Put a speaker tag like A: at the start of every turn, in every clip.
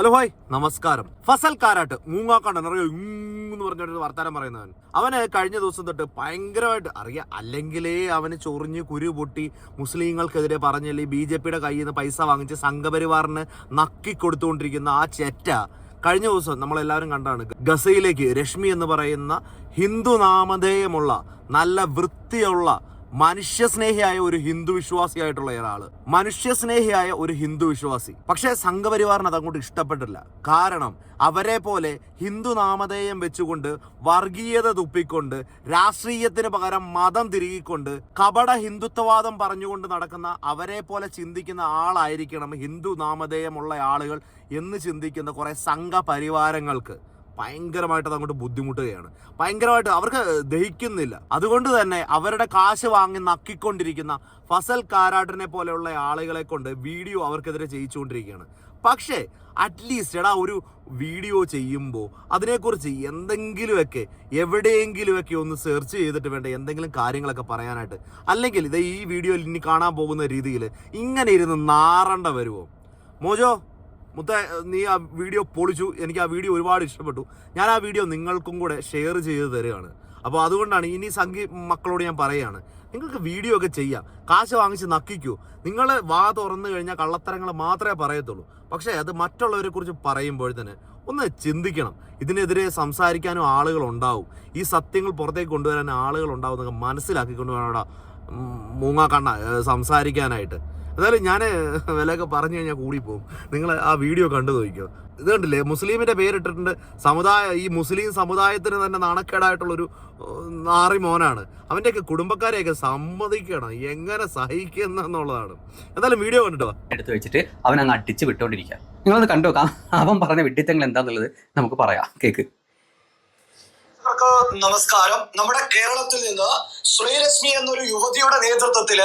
A: Hello hi നമസ്കാരം. ഫസൽ കാരാട്ട് മൂങ്ങാക്കാണ്ട് എന്ന് പറഞ്ഞൊരു വർത്താനം പറയുന്നവൻ. അവന് കഴിഞ്ഞ ദിവസം തൊട്ട് ഭയങ്കരമായിട്ട് അറിയാം. അല്ലെങ്കിലേ അവന് ചൊറിഞ്ഞ് കുരു പൊട്ടി മുസ്ലിങ്ങൾക്കെതിരെ പറഞ്ഞല്ലേ ബി ജെ പിയുടെ കയ്യിൽ നിന്ന് പൈസ വാങ്ങിച്ച് സംഘപരിവാറിന് നക്കി കൊടുത്തുകൊണ്ടിരിക്കുന്ന ആ ചെറ്റ. കഴിഞ്ഞ ദിവസം നമ്മളെല്ലാവരും കണ്ടാണ്. ഗസയിലേക്ക് രശ്മി എന്ന് പറയുന്ന ഹിന്ദു നാമധേയമുള്ള നല്ല വൃത്തിയുള്ള മനുഷ്യസ്നേഹിയായ ഒരു ഹിന്ദു വിശ്വാസിയായിട്ടുള്ള ഒരാൾ. മനുഷ്യസ്നേഹിയായ ഒരു ഹിന്ദു വിശ്വാസി. പക്ഷേ സംഘപരിവാറിന് അങ്ങോട്ട് ഇഷ്ടപ്പെട്ടില്ല. കാരണം അവരെ പോലെ ഹിന്ദു നാമധേയം വെച്ചുകൊണ്ട് വർഗീയത തുപ്പിക്കൊണ്ട് രാഷ്ട്രീയത്തിന് പകരം മതം തിരികിക്കൊണ്ട് കപട ഹിന്ദുത്വവാദം പറഞ്ഞുകൊണ്ട് നടക്കുന്ന അവരെ പോലെ ചിന്തിക്കുന്ന ആളായിരിക്കണം ഹിന്ദു നാമധേയമുള്ള ആളുകൾ എന്ന് ചിന്തിക്കുന്ന കുറെ സംഘപരിവാരങ്ങൾക്ക്. ഭയങ്കരമായിട്ട് അത് അങ്ങോട്ട് ബുദ്ധിമുട്ടുകയാണ്. ഭയങ്കരമായിട്ട് അവർക്ക് ദഹിക്കുന്നില്ല. അതുകൊണ്ട് തന്നെ അവരുടെ കാശ് വാങ്ങി നക്കിക്കൊണ്ടിരിക്കുന്ന ഫസൽ കാരാട്ടിനെ പോലെയുള്ള ആളുകളെ കൊണ്ട് വീഡിയോ അവർക്കെതിരെ ചെയ്യിച്ചുകൊണ്ടിരിക്കുകയാണ്. പക്ഷേ അറ്റ്ലീസ്റ്റ് എടാ ഒരു വീഡിയോ ചെയ്യുമ്പോൾ അതിനെക്കുറിച്ച് എന്തെങ്കിലുമൊക്കെ എവിടെയെങ്കിലുമൊക്കെ ഒന്ന് സെർച്ച് ചെയ്തിട്ട് വേണ്ട എന്തെങ്കിലും കാര്യങ്ങളൊക്കെ പറയാനായിട്ട്. അല്ലെങ്കിൽ ഇത് ഈ വീഡിയോയിൽ ഇനി കാണാൻ പോകുന്ന രീതിയിൽ ഇങ്ങനെ ഇരുന്ന് നാറണ്ട വരുമോ മോജോ മുത്ത നീ ആ വീഡിയോ പൊളിച്ചു എനിക്ക് ആ വീഡിയോ ഒരുപാട് ഇഷ്ടപ്പെട്ടു. ഞാൻ ആ വീഡിയോ നിങ്ങൾക്കും കൂടെ ഷെയർ ചെയ്ത് തരികയാണ്. അപ്പോൾ അതുകൊണ്ടാണ് ഇനി സംഗീ മക്കളോട് ഞാൻ പറയുകയാണ് നിങ്ങൾക്ക് വീഡിയോ ഒക്കെ ചെയ്യാം. കാശ് വാങ്ങിച്ച് നക്കിക്കൂ. നിങ്ങൾ വാ തുറന്നു കഴിഞ്ഞാൽ കള്ളത്തരങ്ങൾ മാത്രമേ പറയത്തുള്ളൂ. പക്ഷേ അത് മറ്റുള്ളവരെ കുറിച്ച് പറയുമ്പോൾ തന്നെ ഒന്ന് ചിന്തിക്കണം. ഇതിനെതിരെ സംസാരിക്കാനും ആളുകൾ ഉണ്ടാവും. ഈ സത്യങ്ങൾ പുറത്തേക്ക് കൊണ്ടുവരാൻ ആളുകൾ ഉണ്ടാവും എന്നൊക്കെ മനസ്സിലാക്കിക്കൊണ്ട് വേണം അവിടെ മൂങ്ങാക്കണ്ണ സംസാരിക്കാനായിട്ട്. എന്തായാലും ഞാൻ വിലയൊക്കെ പറഞ്ഞു കഴിഞ്ഞാൽ കൂടിപ്പോവും. നിങ്ങൾ ആ വീഡിയോ കണ്ടു നോക്കിയോ ഇത് കണ്ടില്ലേ? മുസ്ലിമിന്റെ പേരിട്ടിട്ടുണ്ട്. സമുദായ ഈ മുസ്ലിം സമുദായത്തിന് തന്നെ നാണക്കേടായിട്ടുള്ളൊരു നാറി മോനാണ്. അവന്റെയൊക്കെ കുടുംബക്കാരെയൊക്കെ സമ്മതിക്കണം. എങ്ങനെ സഹിക്കുന്ന എന്നുള്ളതാണ് എന്തായാലും വീഡിയോ കണ്ടിട്ടോ
B: എടുത്തു വെച്ചിട്ട് അവൻ അങ്ങ് അടിച്ച് വിട്ടോണ്ടിരിക്കുക നിങ്ങളത് കണ്ടു അവൻ പറഞ്ഞ വിഡ്ഢിത്തങ്ങൾ എന്താന്നുള്ളത് നമുക്ക് പറയാം. കേക്ക്.
C: എല്ലാവർക്കും നമസ്കാരം. നമ്മുടെ കേരളത്തിൽ നിന്ന് ശ്രീരശ്മി എന്നൊരു യുവതിയുടെ നേതൃത്വത്തിൽ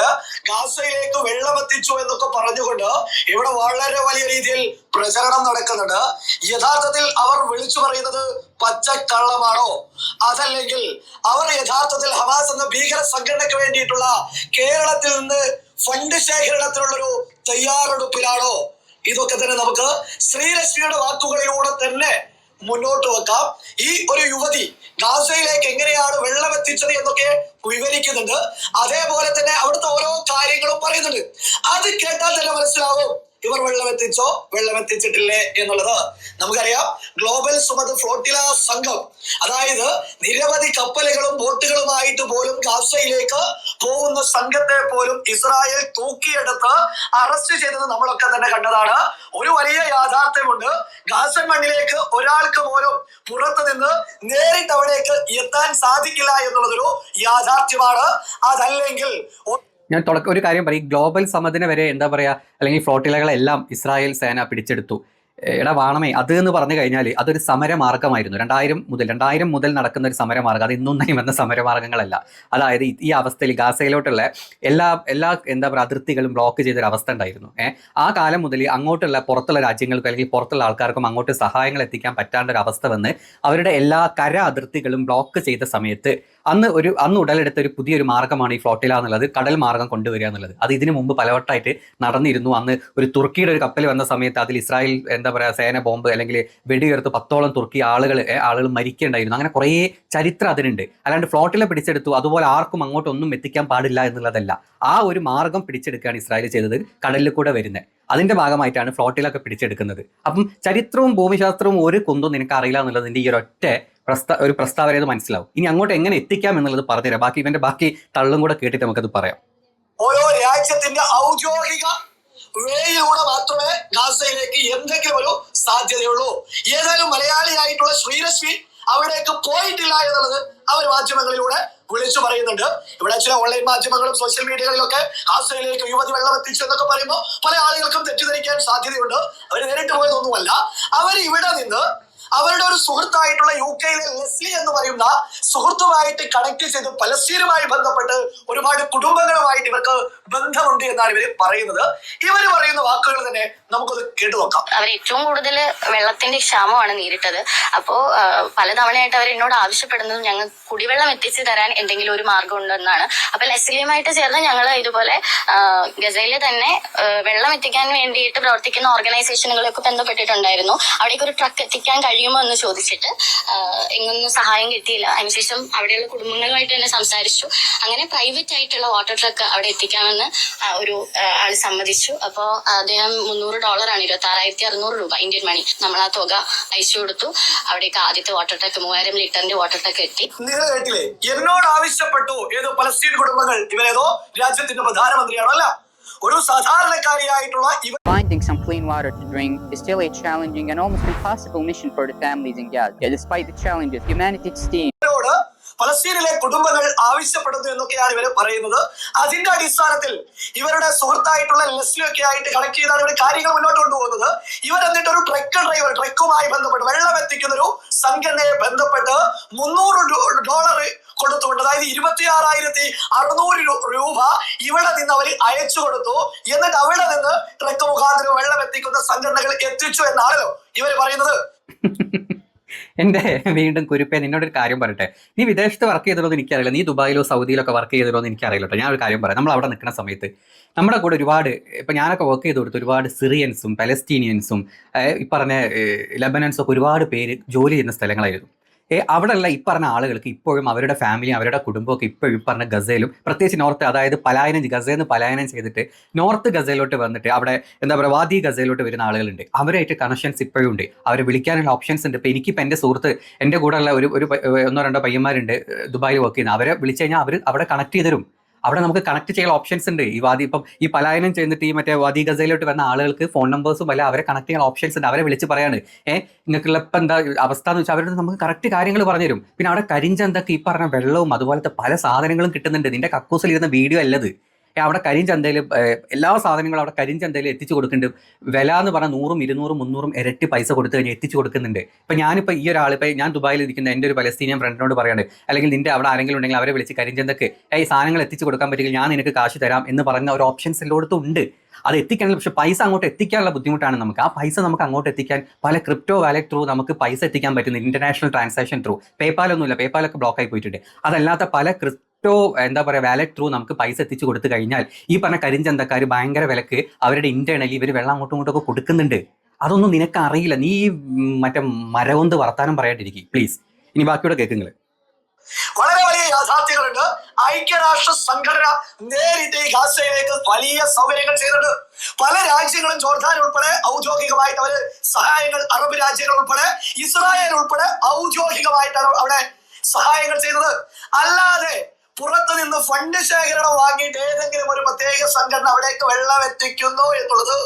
C: ഗാസയിലേക്ക് വെള്ളമെത്തിച്ചു എന്നൊക്കെ പറഞ്ഞുകൊണ്ട് ഇവിടെ വളരെ വലിയ രീതിയിൽ പ്രചരണം നടക്കുന്നുണ്ട്. യഥാർത്ഥത്തിൽ അവർ വിളിച്ചു പറയുന്നത് പച്ചക്കള്ളമാണോ? അതല്ലെങ്കിൽ അവർ യഥാർത്ഥത്തിൽ ഹമാസ് എന്ന ഭീകര സംഘടനയ്ക്ക് വേണ്ടിയിട്ടുള്ള കേരളത്തിൽ നിന്ന് ഫണ്ട് ശേഖരണത്തിനുള്ളൊരു തയ്യാറെടുപ്പിലാണോ? ഇതൊക്കെ തന്നെ നമുക്ക് ശ്രീരശ്മിയുടെ വാക്കുകളിലൂടെ തന്നെ മുന്നോട്ട് വെക്കാം. ഈ ഒരു യുവതി ഗാസയിലേക്ക് എങ്ങനെയാണ് വെള്ളം എത്തിച്ചത് എന്നൊക്കെ വിവരിക്കുന്നുണ്ട്. അതേപോലെ തന്നെ അവിടുത്തെ ഓരോ കാര്യങ്ങളും പറയുന്നുണ്ട്. അത് കേട്ടാൽ തന്നെ മനസ്സിലാവും. വെള്ളം എത്തിച്ചോ? വെള്ളം എത്തിച്ചിട്ടില്ലേ എന്നുള്ളത് നമുക്കറിയാം. ഗ്ലോബൽ സുമത് ഫ്ലോട്ടില സംഘം അതായത് നിരവധി കപ്പലുകളും ബോട്ടുകളുമായിട്ട് പോലും ഗാസയിലേക്ക് പോകുന്ന സംഘത്തെ പോലും ഇസ്രായേൽ തൂക്കിയെടുത്ത് അറസ്റ്റ് ചെയ്തത് നമ്മളൊക്കെ തന്നെ കണ്ടതാണ്. ഒരു വലിയ യാഥാർത്ഥ്യമുണ്ട്. ഗാസൻ മണ്ണിലേക്ക് ഒരാൾക്ക് പോലും പുറത്തു നിന്ന് നേരിട്ട് അവിടേക്ക് എത്താൻ സാധിക്കില്ല എന്നുള്ളതൊരു യാഥാർത്ഥ്യമാണ്. അതല്ലെങ്കിൽ
B: ഞാൻ തുടക്കം ഒരു കാര്യം പറയും. ഗ്ലോബൽ സമ്മതിന് വരെ എന്താ പറയുക അല്ലെങ്കിൽ ഫ്ലോട്ടിലകളെല്ലാം ഇസ്രായേൽ സേന പിടിച്ചെടുത്തു. എടാ വാണമേ അത് എന്ന് പറഞ്ഞു കഴിഞ്ഞാൽ അതൊരു സമരമാർഗമായിരുന്നു. രണ്ടായിരം മുതൽ രണ്ടായിരം മുതൽ നടക്കുന്ന ഒരു സമരമാർഗം. അത് ഇന്നും വന്ന സമരമാർഗങ്ങളല്ല. അതായത് ഈ- അവസ്ഥയിൽ ഗാസയിലോട്ടുള്ള എല്ലാ എല്ലാ എന്താ പറയുക അതിർത്തികളും ബ്ലോക്ക് ചെയ്തൊരു അവസ്ഥ ഉണ്ടായിരുന്നു. ആ കാലം മുതൽ അങ്ങോട്ടുള്ള പുറത്തുള്ള രാജ്യങ്ങൾക്കും അല്ലെങ്കിൽ പുറത്തുള്ള ആൾക്കാർക്കും അങ്ങോട്ട് സഹായങ്ങൾ എത്തിക്കാൻ പറ്റാണ്ട ഒരു അവസ്ഥ വന്ന് അവരുടെ എല്ലാ കര അതിർത്തികളും ബ്ലോക്ക് ചെയ്ത സമയത്ത് അന്ന് ഒരു അന്ന് ഉടലെടുത്ത ഒരു പുതിയൊരു മാർഗമാണ് ഈ ഫ്ലോട്ടില എന്നുള്ളത് കടൽ മാർഗം കൊണ്ടുവരിക എന്നുള്ളത്. അത് ഇതിനു മുമ്പ് പലവട്ടമായിട്ട് നടന്നിരുന്നു. അന്ന് ഒരു തുർക്കിയുടെ ഒരു കപ്പൽ വന്ന സമയത്ത് അതിൽ ഇസ്രായേൽ എന്താ പറയുക സേന ബോംബ് അല്ലെങ്കിൽ വെടിയുയർത്ത് പത്തോളം തുർക്കി ആളുകൾ ആളുകൾ മരിക്കേണ്ടായിരുന്നു. അങ്ങനെ കുറേ ചരിത്രം അതിനുണ്ട്. അല്ലാണ്ട് ഫ്ലോട്ടില പിടിച്ചെടുത്തു. അതുപോലെ ആർക്കും അങ്ങോട്ടൊന്നും എത്തിക്കാൻ പാടില്ല എന്നുള്ളതല്ല. ആ ഒരു മാർഗം പിടിച്ചെടുക്കുകയാണ് ഇസ്രായേൽ ചെയ്തത് കടലിൽ കൂടെ വരുന്നത് അതിന്റെ ഭാഗമായിട്ടാണ് ഫ്ലോട്ടിലൊക്കെ പിടിച്ചെടുക്കുന്നത്. അപ്പം ചരിത്രവും ഭൂമിശാസ്ത്രവും ഒരു കുന്തും നിനക്ക് അറിയില്ല എന്നുള്ളതിന്റെ ഈ ഒരൊറ്റ പ്രസ്ത ഒരു പ്രസ്താവന മനസ്സിലാവും. ഇനി അങ്ങോട്ട് എങ്ങനെ എത്തിക്കാം എന്നുള്ളത് പറഞ്ഞുതരാം. ബാക്കി ഇവന്റെ ബാക്കി തള്ളും കൂടെ കേട്ടിട്ട് നമുക്കത് പറയാം.
C: ഓരോ രാജ്യത്തിന്റെ ഔദ്യോഗിക വേയിലൂടെ മാത്രമേ ഗാസയിലേക്ക് എന്തെങ്കിലും ഒരു സാധ്യതയുള്ളൂ. ഏതായാലും മലയാളിയായിട്ടുള്ള ശ്രീരശ്മി അവിടേക്ക് പോയിട്ടില്ല എന്നുള്ളത് അവർ മാധ്യമങ്ങളിലൂടെ വിളിച്ചു പറയുന്നുണ്ട്. ഇവിടെ ചില ഓൺലൈൻ മാധ്യമങ്ങളും സോഷ്യൽ മീഡിയകളിലൊക്കെ ഗാസയിലേക്ക് യുവതി വെള്ളം എത്തിച്ചു എന്നൊക്കെ പറയുമ്പോൾ പല ആളുകൾക്കും തെറ്റിദ്ധരിക്കാൻ സാധ്യതയുണ്ട്. അവർ നേരിട്ട് പോയതൊന്നുമല്ല. അവർ ഇവിടെ നിന്ന് അവരുടെ ഒരു സുഹൃത്തായിട്ടുള്ള യു കെയിലെ ലെസ്ലി എന്ന് പറയുന്ന സുഹൃത്തുമായിട്ട് കണക്ട് ചെയ്ത് പലസ്തീനുമായി ബന്ധപ്പെട്ട് ഒരുപാട് കുടുംബങ്ങളുമായിട്ട് ഇവർക്ക് ബന്ധമുണ്ട് എന്നാണ് ഇവർ പറയുന്നത്. ഇവർ പറയുന്ന വാക്കുകൾ തന്നെ നമുക്കത് കേട്ടു നോക്കാം.
D: അവർ ഏറ്റവും കൂടുതൽ വെള്ളത്തിന്റെ ക്ഷാമമാണ് നേരിട്ടത്. അപ്പോ പലതവണയായിട്ട് അവർ എന്നോട് ആവശ്യപ്പെടുന്നത് ഞങ്ങൾ കുടിവെള്ളം എത്തിച്ചു തരാൻ എന്തെങ്കിലും ഒരു മാർഗം ഉണ്ടെന്നാണ്. അപ്പൊ ലെസ്ലിയുമായിട്ട് ചേർന്ന് ഞങ്ങൾ ഇതുപോലെ ഗസയിൽ തന്നെ വെള്ളം എത്തിക്കാൻ വേണ്ടിയിട്ട് പ്രവർത്തിക്കുന്ന ഓർഗനൈസേഷനുകളൊക്കെ ബന്ധപ്പെട്ടിട്ടുണ്ടായിരുന്നു. അവിടേക്ക് ഒരു ട്രക്ക് എത്തിക്കാൻ കഴിയുമോ എന്ന് ചോദിച്ചിട്ട് എങ്ങൊന്നും സഹായം കിട്ടിയില്ല. അതിനുശേഷം അവിടെയുള്ള കുടുംബങ്ങളുമായിട്ട് തന്നെ സംസാരിച്ചു. അങ്ങനെ പ്രൈവറ്റ് ആയിട്ടുള്ള വാട്ടർ ട്രക്ക് അവിടെ എത്തിക്കാമെന്ന് ഒരു ആൾ സമ്മതിച്ചു. അപ്പോൾ അദ്ദേഹം മുന്നൂറ് ഡോളറാണ് ഇരുപത്തി ആറായിരത്തി അറുന്നൂറ് രൂപ ഇന്ത്യൻ മണി നമ്മൾ ആ തുക അയച്ചു കൊടുത്തു. അവിടേക്ക് ആദ്യത്തെ വാട്ടർ ട്രക്ക് മൂവായിരം ലിറ്ററിന്റെ വാട്ടർ ട്രക്ക് എത്തി.
C: എന്നോട് ആവശ്യപ്പെട്ടു. ഏതോ പലസ്തീൻ കുടുംബങ്ങൾ. ഇവരേതോ രാജ്യത്തിന്റെ പ്രധാനമന്ത്രിയാണോ? അല്ല. ഒരു സാധാരണക്കാരിയായിട്ടുള്ള ഇവർ
E: Finding some clean water to drink is still a challenging and almost impossible mission for the families in Gaza. Yet despite the challenges, humanity's team
C: ഇവരോട് പലസ്തീനിലെ കുടുംബങ്ങൾ ആവശ്യപ്പെടുന്നു എന്നൊക്കെയാണ് ഇവർ പറയുന്നത്. അതിന്റെ അടിസ്ഥാനത്തിൽ ഇവരുടെ സുഹൃത്തായിട്ടുള്ള ലെസ്ലിയൊക്കെ ആയിട്ട് കണക്ട് ചെയ്താണ് ഇവർ കാര്യങ്ങൾ മുന്നോട്ട് കൊണ്ടുപോകുന്നത്. ഇവർ എന്നിട്ട് ഒരു ട്രക്ക് ഡ്രൈവർ ട്രക്കുമായി ബന്ധപ്പെട്ട് വെള്ളം എത്തിക്കുന്ന ഒരു സംഘടനയെ ബന്ധപ്പെട്ട് മുന്നൂറ് ഡോളർ കൊടുത്തുകൊണ്ട് അതായത് ഇരുപത്തി ആറായിരത്തി അറുന്നൂറ് രൂപ ഇവിടെ നിന്ന് അവർ അയച്ചു കൊടുത്തു. എന്നിട്ട് അവിടെ നിന്ന് ട്രക്ക് മുഖാന്തരം വെള്ളം എത്തിക്കുന്ന സംഘടനകൾ എത്തിച്ചു എന്നാണല്ലോ ഇവർ പറയുന്നത്.
B: എന്റെ വീണ്ടും കുരുപ്പേ നിന്നോടൊരു കാര്യം പറയട്ടെ. നീ വിദേശത്ത് വർക്ക് ചെയ്തല്ലോ എന്ന് എനിക്കറിയില്ല. നീ ദുബായിലോ സൗദിയിലൊക്കെ വർക്ക് ചെയ്തല്ലോ എന്ന് എനിക്കറിയില്ല കേട്ടോ ഞാൻ ഒരു കാര്യം പറയാം. നമ്മൾ അവിടെ നിൽക്കുന്ന സമയത്ത് നമ്മുടെ കൂടെ ഒരുപാട് ഇപ്പൊ ഞാനൊക്കെ വർക്ക് ചെയ്ത് കൊടുത്ത് ഒരുപാട് സിറിയൻസും പലസ്തീനിയൻസും ഏഹ് ഈ പറഞ്ഞ ലബനൻസും ഒക്കെ ഒരുപാട് പേര് ജോലി ചെയ്യുന്ന സ്ഥലങ്ങളായിരുന്നു. അവിടെയുള്ള ഈ പറഞ്ഞ ആളുകൾക്ക് ഇപ്പോഴും അവരുടെ ഫാമിലി അവരുടെ കുടുംബമൊക്കെ ഇപ്പോഴും പറഞ്ഞ ഗസയിലും പ്രത്യേകിച്ച് നോർത്ത് അതായത് പലായനം ഗസയിൽ നിന്ന് പലായനം ചെയ്തിട്ട് നോർത്ത് ഗസയിലോട്ട് വന്നിട്ട് അവിടെ എന്താ പറയുക വാദി ഗസയിലോട്ട് വരുന്ന ആളുകളുണ്ട്. അവരായിട്ട് കണക്ഷൻസ് ഇപ്പോഴും ഉണ്ട്. അവരെ വിളിക്കാനുള്ള ഓപ്ഷൻസ് ഉണ്ട്. ഇപ്പം എനിക്കിപ്പോൾ എന്റെ സുഹൃത്ത് എന്റെ കൂടെയുള്ള ഒരു ഒരു ഒന്നോ രണ്ടോ പയ്യന്മാരുണ്ട് ദുബായിൽ വർക്ക് ചെയ്യുന്ന. അവരെ വിളിച്ചു കഴിഞ്ഞാൽ അവർ അവിടെ കണക്ട് ചെയ്ത് തരും അവിടെ നമുക്ക് കണക്ട് ചെയ്യാൻ ഓപ്ഷൻസ് ഉണ്ട്. ഈ വാദി ഇപ്പം ഈ പലായനം ചെയ്തിട്ട് ഈ മറ്റേ വാദി ഗസയിലോട്ട് വരുന്ന ആളുകൾക്ക് ഫോൺ നമ്പേഴ്സും അല്ല അവരെ കണക്ട് ചെയ്യാൻ ഓപ്ഷൻസ് ഉണ്ട്. അവരെ വിളിച്ച് പറയാണ്. ഏഹ് നിങ്ങൾക്കുള്ള ഇപ്പം എന്താ അവസ്ഥ എന്ന് വെച്ചാൽ അവരോട് നമുക്ക് കറക്റ്റ് കാര്യങ്ങൾ പറഞ്ഞു തരും പിന്നെ അവിടെ കരിഞ്ചന്തൊക്കെ ഈ പറഞ്ഞ വെള്ളവും അതുപോലത്തെ പല സാധനങ്ങളും കിട്ടുന്നുണ്ട്. നിന്റെ കക്കൂസിൽ ഇരുന്ന വീഡിയോ അല്ലത്. അവിടെ കരിഞ്ചന്തയിൽ എല്ലാ സാധനങ്ങളും അവിടെ കരിഞ്ചന്തയിൽ എത്തിച്ചു കൊടുക്കുന്നുണ്ട്. വില എന്ന് പറഞ്ഞാൽ നൂറും ഇരുന്നൂറും മുന്നൂറും ഇരട്ടി പൈസ കൊടുത്തു കഴിഞ്ഞാൽ എത്തിച്ചു കൊടുക്കുന്നുണ്ട്. ഇപ്പം ഞാനിപ്പോൾ ഈ ഒരാൾ ഇപ്പം ഞാൻ ദുബായിൽ ഇരിക്കുന്ന എന്റെ ഒരു പലസ്തീനിയൻ ഫ്രണ്ടിനോട് പറയുന്നത് അല്ലെങ്കിൽ നിന്റെ അവിടെ ആരെങ്കിലും ഉണ്ടെങ്കിൽ അവരെ വിളിച്ച് കരിഞ്ചന്തക്ക് ഈ സാധനങ്ങൾ എത്തിച്ചു കൊടുക്കാൻ പറ്റില്ല ഞാൻ നിനക്ക് കാശ് തരാം എന്ന് പറഞ്ഞ ഒരു ഓപ്ഷൻസ് എല്ലായിടത്തും ഉണ്ട്. അത് എത്തിക്കാനുള്ള പക്ഷെ പൈസ അങ്ങോട്ട് എത്തിക്കാനുള്ള ബുദ്ധിമുട്ടാണ് നമുക്ക്. ആ പൈസ നമുക്ക് അങ്ങോട്ട് എത്തിക്കാൻ പല ക്രിപ്റ്റോ വാലറ്റ് ത്രൂ നമുക്ക് പൈസ എത്തിക്കാൻ പറ്റുന്ന ഇന്റർനാഷണൽ ട്രാൻസാക്ഷൻ ത്രൂ പേപ്പാലൊന്നുമില്ല പേപ്പാലൊക്കെ ബ്ലോക്ക് ആയി പോയിട്ടുണ്ട്. അതല്ലാത്ത പല ക്രിപ്റ്റോ എന്താ പറയുക വാലറ്റ് ത്രൂ നമുക്ക് പൈസ എത്തിച്ചു കൊടുത്തു കഴിഞ്ഞാൽ ഈ പറഞ്ഞ കരിഞ്ചന്തക്കാർ ഭയങ്കര വിലക്ക് അവരുടെ ഇന്റേണലി ഇവർ വെള്ളം അങ്ങോട്ടും ഇങ്ങോട്ടും ഒക്കെ കൊടുക്കുന്നുണ്ട്. അതൊന്നും നിനക്ക് അറിയില്ല. നീ മറ്റേ മരവന്ത് വർത്താനം പറയാണ്ടിരിക്കും പ്ലീസ് ഇനി ബാക്കിയോടെ കേൾക്കുങ്ങൾ
C: വളരെ വലിയ യാഥാർത്ഥ്യങ്ങളുണ്ട്. ഐക്യരാഷ്ട്ര സംഘടന നേരിട്ട് ഈ ഗാസയിലേക്ക് വലിയ സൗകര്യങ്ങൾ ചെയ്തിട്ടുണ്ട് പല രാജ്യങ്ങളും ജോർദാൻ ഉൾപ്പെടെ ഔദ്യോഗികമായിട്ട് അവർ സഹായങ്ങൾ അറബ് രാജ്യങ്ങൾ ഉൾപ്പെടെ ഇസ്രായേൽ ഉൾപ്പെടെ ഔദ്യോഗികമായിട്ടാണ് അവിടെ സഹായങ്ങൾ ചെയ്തത് അല്ലാതെ പുറത്തു നിന്ന് ഫണ്ട് ശേഖരണം വാങ്ങിയിട്ട് ഏതെങ്കിലും ഒരു പ്രത്യേക സംഘടന അവിടേക്ക് വെള്ളം എത്തിക്കുന്നു എന്നുള്ളത്